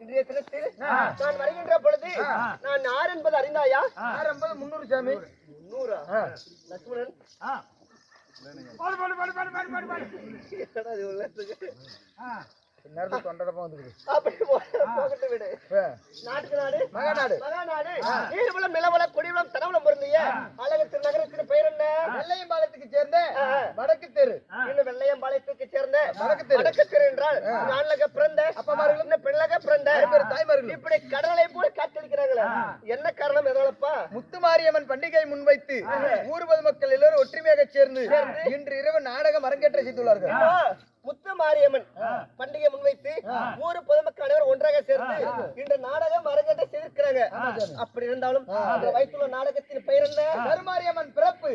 இன்றைய தினத்தில் நான் வருகின்ற பொழுது நான் யார் என்பது அறிந்தாயா? ஆறு ஐம்பது முந்நூறு சாமி. முன்னூறா லட்சுமணன்? சேர்ந்த வடக்கு தெரு. இன்னும் வெள்ளையம்பாளையத்துக்கு சேர்ந்த வடக்கு தெரு. என்றால் ஆண்லக பிறந்த தாய்மார்கள் இப்படி கடலை போல காத்திருக்கிறாங்களே என்ன காரணம் எதனாலப்பா? முத்துமாரியம்மன் பண்டிகை முன்வைத்து ஊர் பொதுமக்கள் எல்லோரும் ஒற்றுமையாக சேர்ந்து இன்று இரவு நாடகம் அரங்கேற்ற செய்துள்ளார்கள். முத்து மாரியம்மன் பண்டிகை முன்வைத்து ஊர் பொதுமக்கள் அனைவரும் ஒன்றாக சேர்ந்து இன்று நாடகம் அரங்கேற்ற செய்திருக்கிறாங்க. அப்படி இருந்தாலும் வைத்துள்ள நாடகத்தின் பெயர் என்ன கருமாரியம்மன் பிறப்பு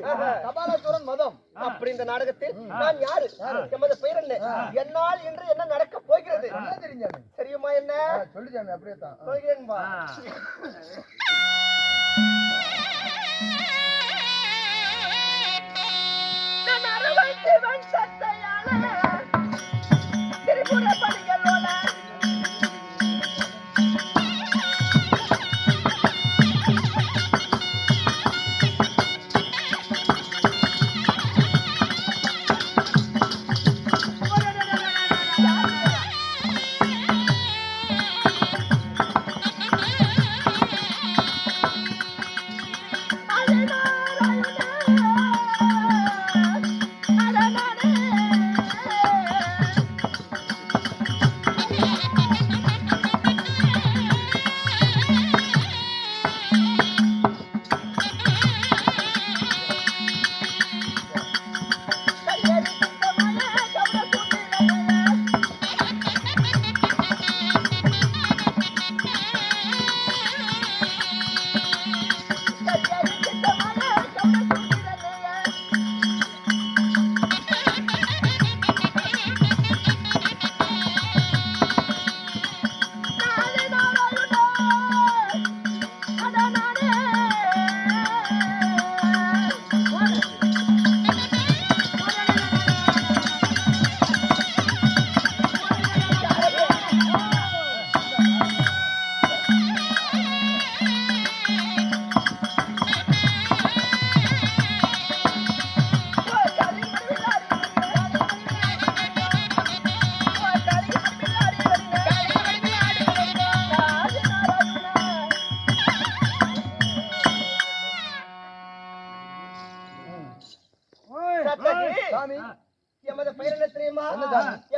கபாலசூரன் மதம். அப்படி இந்த நாடகத்தில் நான் யாரு? எமது பெயர் என்ன என்னால் இன்று என்ன நடக்க போகிறது? என்ன தெரியுமா என்ன? சொல்லு சாமி அப்படியே தான். சொல்கிறேன் வா. சாமி. எமது பெயர் என்ன தெரியுமா?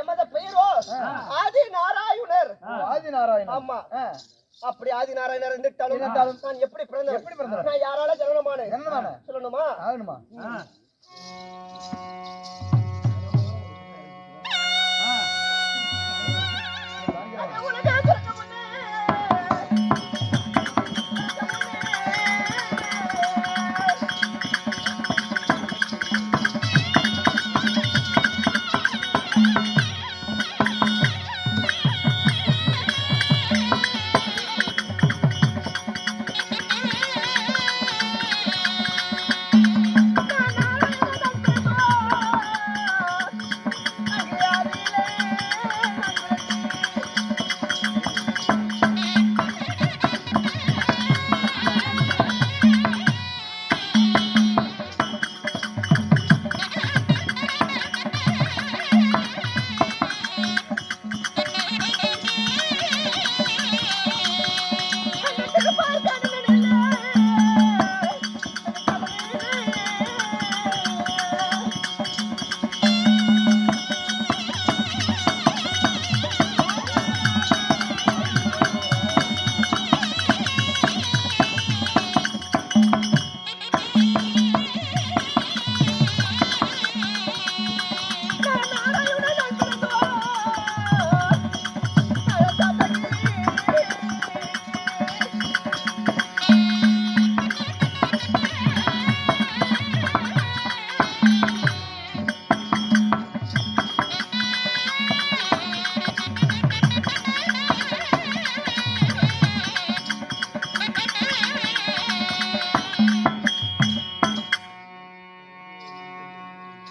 எமது பெயரோ ஆதி நாராயணர் ஆதி நாராயணன் ஆமா. அப்படி ஆதி நாராயணர் இருந்துட்டாலும் நான் எப்படி பிறந்தவன் எப்படி பிறந்தவன்? நான் யாரால ஜனனமான என்னமான சொல்லணுமா? ஆகணுமா?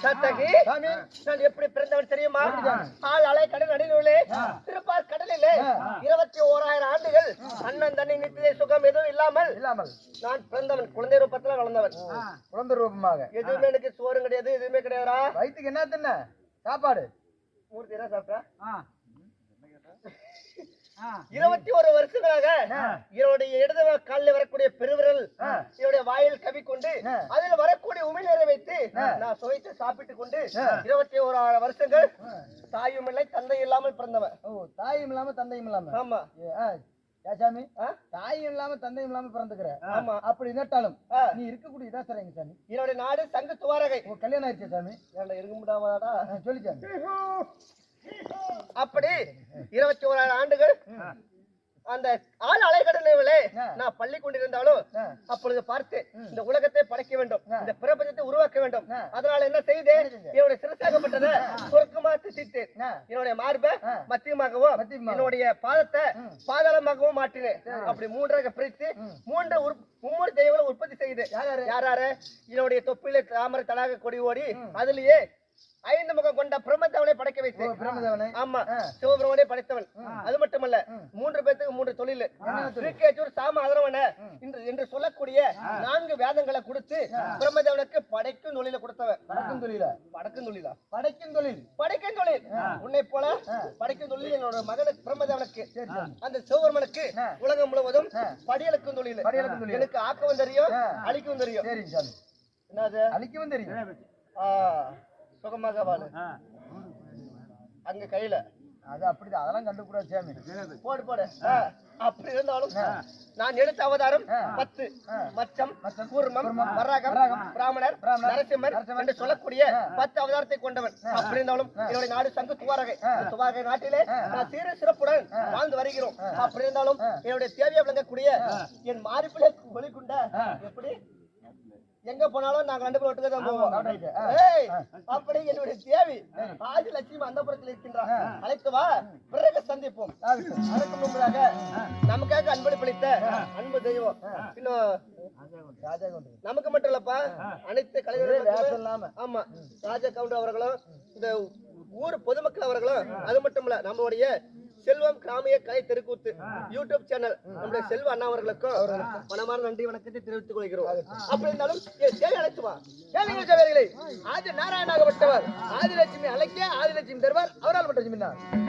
சத்தகி சாமி. நான் எப்படி பிறந்தவன் தெரியுமா? ஆள் அலை கடல் நடுவிலே திருப்பார் கடலிலே இருபத்தி ஓராயிரம் ஆண்டுகள் அண்ணன் தண்ணி நித்திரை சுகம் எதுவும் இல்லாமல் இல்லாமல். நான் பிறந்தவன் குழந்தை ரூபத்துல வளர்ந்தவன். குழந்தை ரூபமாக. எதுவுமே எனக்கு சோறும் கிடையாது எதுவுமே கிடையாதுடா. வயிற்றுக்கு என்ன தின்ன? சாப்பாடு. மூர்த்தி என்ன சாப்பிட்டா? இருபத்தி ஒரு வருஷங்களாக என்னுடைய இடது காலில் வரக்கூடிய பெருவிரல் என்னுடைய வாயில் கவிக்கொண்டு அதில் வரக்கூடிய உமிழ்நீரை வைத்து நான் சுவைத்து சாப்பிட்டுக் கொண்டு இருபத்தி ஒரு வருஷங்கள் தாயும் இல்லை தந்தை இல்லாமல் பிறந்தவன். ஓ தாயும் இல்லாம தந்தையும் இல்லாம? ஆமா. ஆ? தாயும் இல்லாம தந்தையும் இல்லாம பிறந்துக்கிற. ஆமா. அப்படி நட்டாலும். நீ இருக்கக்கூடிய இதா சரிங்க சாமி. என்னுடைய நாடு சங்கு துவாரகை. உங்க கல்யாணம் ஆயிடுச்சு சாமி? ஏன்டா இருக்க முடியாமடாடா ஆ, சொல்லி சாமி. அப்படி இருபத்தி ஓராயிரம் ஆண்டுகள் அந்த ஆள் அலைகடலே நான் பள்ளி கொண்டிருந்தாலும் அப்பொழுது பார்த்து இந்த உலகத்தை படைக்க வேண்டும். இந்த பிரபஞ்சத்தை உருவாக்க வேண்டும். அதனால என்ன செய்தேன் என்னுடைய சிறசாகப்பட்டதை சொர்க்கமா திட்டேன் ஆ. என்னுடைய மார்பை மத்தியமாகவும். என்னுடைய பாதத்தை பாதாளமாகவும் மாற்றினேன். அப்படி மூன்றாக பிரித்து மூன்று மும்மூறு தெய்வங்களை உற்பத்தி செய்து யாராரு? என்னுடைய தொப்பிலே தாமரை தலாக கொடி ஓடி அதுலயே ஐந்து முகம் கொண்ட பிரம்மத்தவனை படைக்க பிரம்மதேவனை ஆமா. சிவபெருமானே படைத்தவன் அது மட்டுமல்ல மூன்று பேத்துக்கு மூன்று தொழில். திருக்கேச்சூர் சாம அதரவன என்று என்று சொல்லக்கூடிய நான்கு வேதங்களை கொடுத்து பிரம்மதேவனுக்கு படைக்கும் தொழில கொடுத்தவன். பறக்கும் தொழில? படைக்கும் தொழிலா? படைக்கும் தொழில். படைக்கும் தொழில். உன்னை போல படைக்கும் தொழில் என்னோட மகனுக்கு பிரம்மதேவனுக்கு அந்த சிவபெருமனுக்கு. உலகம் முழுவதும் படியலுக்கும் தொழில். எனக்கு ஆக்கவும் தெரியும். அழிக்கவும் தெரியும். என்னது? அழிக்கவும் தெரியும். ஆ, சுகமாக வாழு. அங்க கையில. அது அப்படிதான். அதெல்லாம் கண்டுக்கூடாது சாமி போடு போடு. அப்படி இருந்தாலும் நான் எடுத்த அவதாரம் பத்து. மச்சம் கூர்மம் வராகம் பிராமணர் நரசிம்மர் என்று சொல்லக்கூடிய பத்து அவதாரத்தை கொண்டவன். அப்படி இருந்தாலும் என்னுடைய நாடு சங்கு துவாரகை. துவாரகை நாட்டிலே நான் சீர சிறப்புடன் வாழ்ந்து வருகிறோம். அப்படி இருந்தாலும் என்னுடைய தேவையை விளங்கக்கூடிய என் மாறிப்பிலே ஒளிக்குண்ட எப்படி? எங்க போனாலும் நாங்க ரெண்டு பேரும் ஒட்டுக்க தான் போவோம். அப்படி என்னுடைய தேவி. ஆதி லட்சுமி அந்த புறத்தில் இருக்கின்றார் அழைத்து வா பிறகு சந்திப்போம். அதற்கு முன்பதாக நமக்காக அன்பளிப்பளித்த அன்பு தெய்வம். இன்னும் நமக்கு மட்டும் இல்லப்பா அனைத்து கலைஞர்களும் ஆமா ராஜா கவுண்டர் அவர்களும் இந்த ஊர் பொதுமக்கள் அவர்களும் அது மட்டும் இல்ல நம்மளுடைய செல்வம் கிராமிய கலை தெருக்கூத்து. யூடியூப் சேனல் நம்முடைய செல்வ அண்ணா அவர்களுக்கும் மனமான நன்றி வணக்கத்தை தெரிவித்துக் கொள்கிறோம். அப்படி இருந்தாலும் என் தேவை அழைத்து வா. கேளுங்கள் சபையர்களே ஆதி நாராயணாகப்பட்டவர் ஆதிலட்சுமி அழைக்க ஆதிலட்சுமி தருவார் அவரால் மட்டும்